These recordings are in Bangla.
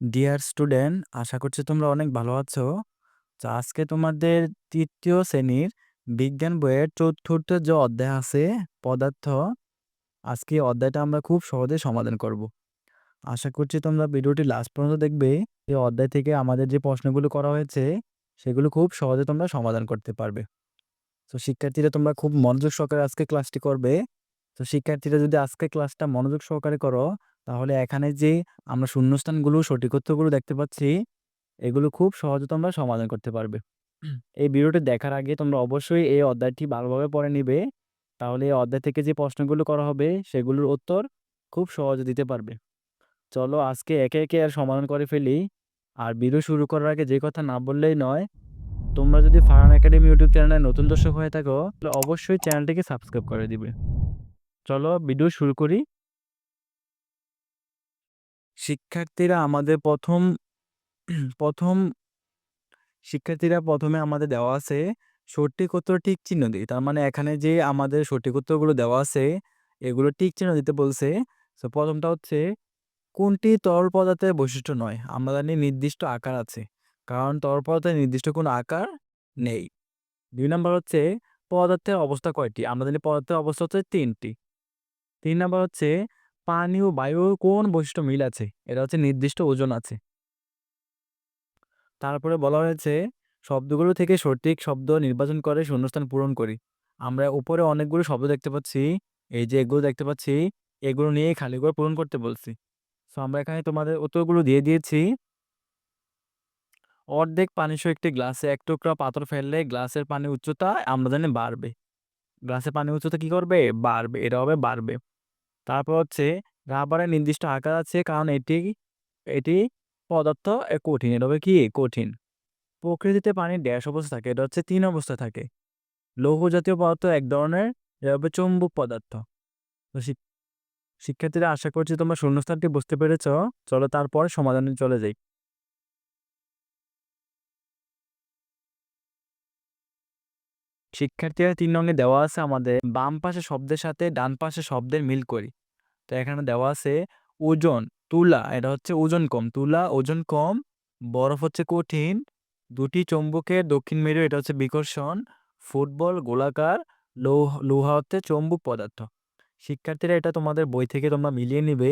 ডিয়ার স্টুডেন্ট আশা করছি তোমরা অনেক ভালো আছো। তো আজকে তোমাদের তৃতীয় শ্রেণির বিজ্ঞান বইয়ের চতুর্থ যে অধ্যায় আছে, পদার্থ, আজকে অধ্যায়টা আমরা খুব সহজে সমাধান করব। আশা করছি তোমরা ভিডিওটি লাস্ট পর্যন্ত দেখবে। এই অধ্যায় থেকে আমাদের যে প্রশ্নগুলো করা হয়েছে, সেগুলো খুব সহজে তোমরা সমাধান করতে পারবে। তো শিক্ষার্থীরা তোমরা খুব মনোযোগ সহকারে আজকে ক্লাসটি করবে। তো শিক্ষার্থীরা যদি আজকে ক্লাসটা মনোযোগ সহকারে করো তাহলে এখানে যে আমরা শূন্যস্থানগুলো সঠিক উত্তরগুলো দেখতে পাচ্ছি, এগুলো খুব সহজে তোমরা সমাধান করতে পারবে। এই ভিডিওটি দেখার আগে তোমরা অবশ্যই এই অধ্যায়টি ভালোভাবে পড়ে নিবে। তাহলে এই অধ্যায় থেকে যে প্রশ্নগুলো করা হবে, সেগুলোর উত্তর খুব সহজে দিতে পারবে। চলো আজকে একে একে আর সমাধান করে ফেলি। আর ভিডিও শুরু করার আগে যে কথা না বললেই নয়, তোমরা যদি ফারান একাডেমি ইউটিউব চ্যানেলে নতুন দর্শক হয়ে থাকো, তাহলে অবশ্যই চ্যানেলটিকে সাবস্ক্রাইব করে দিবে। চলো ভিডিও শুরু করি। শিক্ষার্থীরা আমাদের প্রথম প্রথম শিক্ষার্থীরা প্রথমে আমাদের দেওয়া আছে সঠিক উত্তর ঠিক চিহ্ন দিই তার মানে এখানে যে আমাদের সঠিক উত্তরগুলো দেওয়া আছে, এগুলো ঠিক চিহ্ন দিতে বলছে। তো প্রথমটা হচ্ছে, কোনটি তরল পদার্থের বৈশিষ্ট্য নয়? আমরা জানি নির্দিষ্ট আকার আছে, কারণ তরল পদার্থের নির্দিষ্ট কোনো আকার নেই। দুই নম্বর হচ্ছে, পদার্থের অবস্থা কয়টি? আমরা জানি পদার্থের অবস্থা হচ্ছে তিনটি। তিন নম্বর হচ্ছে পানি ও বায়ুর কোন বৈশিষ্ট্য মিল আছে? এটা হচ্ছে নির্দিষ্ট ওজন আছে। তারপরে বলা হয়েছে, শব্দগুলো থেকে সঠিক শব্দ নির্বাচন করে শূন্যস্থান পূরণ করি। আমরা উপরে অনেকগুলো শব্দ দেখতে পাচ্ছি, এই যে এগুলো দেখতে পাচ্ছি, এগুলো নিয়ে খালি করে পূরণ করতে বলছি। সো আমরা এখানে তোমাদের উত্তরগুলো দিয়ে দিয়েছি। অর্ধেক পানিসহ একটি গ্লাসে এক টুকরা পাথর ফেললে গ্লাসের পানির উচ্চতা আমরা জানি বাড়বে। গ্লাসের পানির উচ্চতা কি করবে? বাড়বে। এটা হবে বাড়বে। তারপর হচ্ছে রাবারের নির্দিষ্ট আকার আছে, কারণ এটি এটি পদার্থ কঠিন, এটা হবে কি? কঠিন। প্রকৃতিতে পানির ড্যাশ অবস্থা থাকে, এটা হচ্ছে তিন অবস্থা থাকে। লৌহ জাতীয় পদার্থ এক ধরনের, এটা পদার্থ। তো শিক্ষার্থীরা আশা করছি তোমরা শূন্যস্থানটি বুঝতে পেরেছ। চলো তারপর সমাধানে চলে যাই। শিক্ষার্থীরা তিন রঙে দেওয়া আছে আমাদের বাম পাশে শব্দের সাথে ডান পাশে শব্দের মিল করি। তো এখানে দেওয়া আছে ওজন, তুলা, এটা হচ্ছে ওজন কম। তুলা, ওজন কম, বরফ হচ্ছে কঠিন, দুটি চম্বুকের দক্ষিণ মেরু, এটা হচ্ছে বিকর্ষণ, ফুটবল, গোলাকার, লৌহ, লোহা হচ্ছে চম্বুক পদার্থ। শিক্ষার্থীরা এটা তোমাদের বই থেকে তোমরা মিলিয়ে নিবে।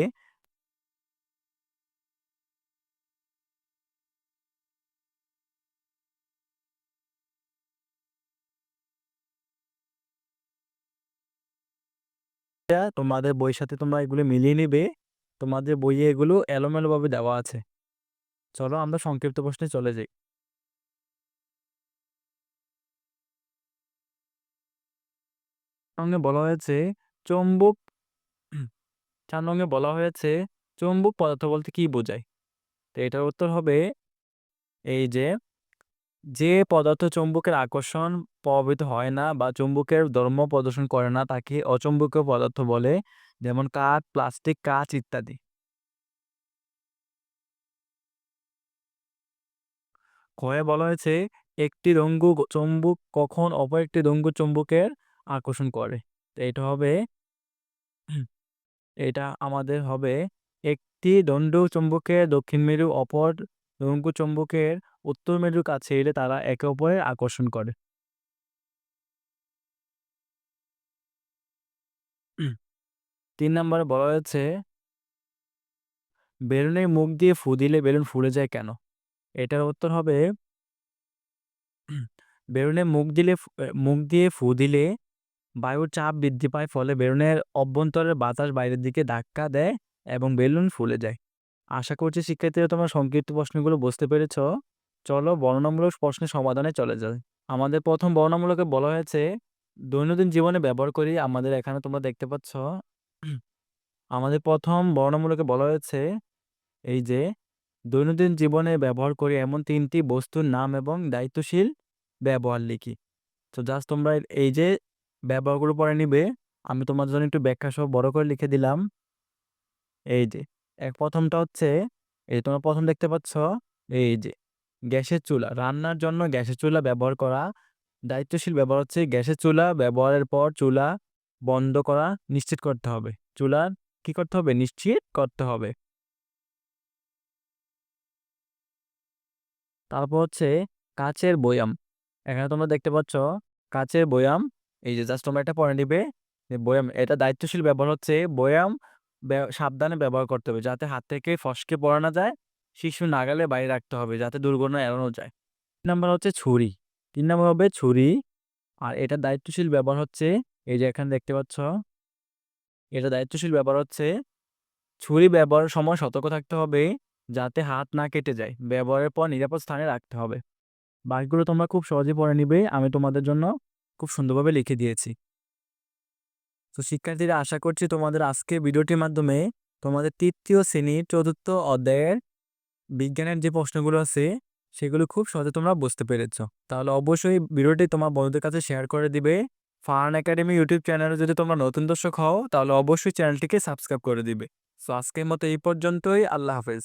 তোমাদের বইয়ের সাথে তোমরা এগুলো মিলিয়ে নিবে। তোমাদের বইয়ে এগুলো এলোমেলোভাবে দেওয়া আছে। চলো আমরা সংক্ষিপ্ত প্রশ্নে চলে যাই। সঙ্গে বলা হয়েছে, চৌম্বক চার রঙে বলা হয়েছে, চৌম্বক পদার্থ বলতে কি বোঝায়? তো এটার উত্তর হবে, এই যে যে পদার্থ চৌম্বকের আকর্ষণ প্রভাবিত হয় না বা চৌম্বকের ধর্ম প্রদর্শন করে না, তাকে অচৌম্বকীয় পদার্থ বলে, যেমন কাঠ, প্লাস্টিক, কাঁচ ইত্যাদি। ক্ষয়ে বলা হয়েছে, একটি রঙ্গু চৌম্বক কখন অপর একটি রঙ্গু চৌম্বকের আকর্ষণ করে। এটা হবে, এটা আমাদের হবে, একটি দণ্ড চৌম্বকের দক্ষিণ মেরু অপর রঙ্গু চৌম্বকের উত্তর মেরুর কাছে এলে তারা একে অপরের আকর্ষণ করে। তিন নম্বরে বলা হয়েছে, বেলুনের মুখ দিয়ে ফু দিলে বেলুন ফুলে যায় কেন? এটার উত্তর হবে, বেলুনের মুখ দিলে মুখ দিয়ে ফু দিলে বায়ুর চাপ বৃদ্ধি পায়, ফলে বেলুনের অভ্যন্তরের বাতাস বাইরের দিকে ধাক্কা দেয় এবং বেলুন ফুলে যায়। আশা করছি শিক্ষার্থীরা তোমরা সংক্ষিপ্ত প্রশ্নগুলো বুঝতে পেরেছ। চলো বর্ণনামূলক প্রশ্নের সমাধানে চলে যায় আমাদের প্রথম বর্ণনামূলকে বলা হয়েছে, দৈনন্দিন জীবনে ব্যবহার করি, আমাদের এখানে তোমরা দেখতে পাচ্ছ। আমাদের প্রথম বর্ণনামূলকে বলা হয়েছে, এই যে, দৈনন্দিন জীবনে ব্যবহার করি এমন তিনটি বস্তুর নাম এবং দায়িত্বশীল ব্যবহার লিখি। তো জাস্ট তোমরা এই যে ব্যবহারগুলো পরে নিবে, আমি তোমার জন্য একটু ব্যাখ্যা সহ বড় করে লিখে দিলাম। এই যে এক প্রথমটা হচ্ছে, এই তোমরা প্রথম দেখতে পাচ্ছ, এই যে গ্যাসের চুলা, রান্নার জন্য গ্যাসের চুলা ব্যবহার করা, দায়িত্বশীল ব্যবহার হচ্ছে গ্যাসের চুলা ব্যবহারের পর চুলা বন্ধ করা নিশ্চিত করতে হবে চুলা কি করতে হবে নিশ্চিত করতে হবে তারপর হচ্ছে কাচের বয়াম। এখানে তোমরা দেখতে পাচ্ছ কাচের বয়াম। এই যে জাস্ট তোমরা এটা পড়ে নিবে বয়াম, এটা দায়িত্বশীল ব্যবহার হচ্ছে বয়াম ব্য, সাবধানে ব্যবহার করতে হবে যাতে হাত থেকে ফসকে পড়া না যায়। শিশু নাগালে বাইরে রাখতে হবে, যাতে দুর্ঘটনা এড়ানো যায়। তিন নাম্বার হচ্ছে ছুরি। তিন নাম্বার হবে ছুরি। আর এটা দায়িত্বশীল ব্যবহার হচ্ছে, এই যে এখানে দেখতে পাচ্ছ, এটা দায়িত্বশীল ব্যবহার হচ্ছে, ছুরি ব্যবহারের সময় সতর্ক থাকতে হবে, যাতে হাত না কেটে যায়। ব্যবহারের পর নিরাপদ স্থানে রাখতে হবে। বাকিগুলো তোমরা খুব সহজেই পড়ে নিবে। আমি তোমাদের জন্য খুব সুন্দরভাবে লিখে দিয়েছি। তো শিক্ষার্থীরা, আশা করছি তোমাদের আজকে ভিডিওটির মাধ্যমে তোমাদের তৃতীয় শ্রেণির চতুর্থ অধ্যায়ের বিজ্ঞানের যে প্রশ্নগুলো আছে, সেগুলো খুব সহজে তোমরা বুঝতে পেরেছ। তাহলে অবশ্যই ভিডিওটি তোমার বন্ধুদের কাছে শেয়ার করে দিবে। ফার্ন একাডেমি ইউটিউব চ্যানেলে যদি তোমরা নতুন দর্শক হও, তাহলে অবশ্যই চ্যানেলটিকে সাবস্ক্রাইব করে দিবে। সো আজকের মতো এই পর্যন্তই। আল্লাহ হাফেজ।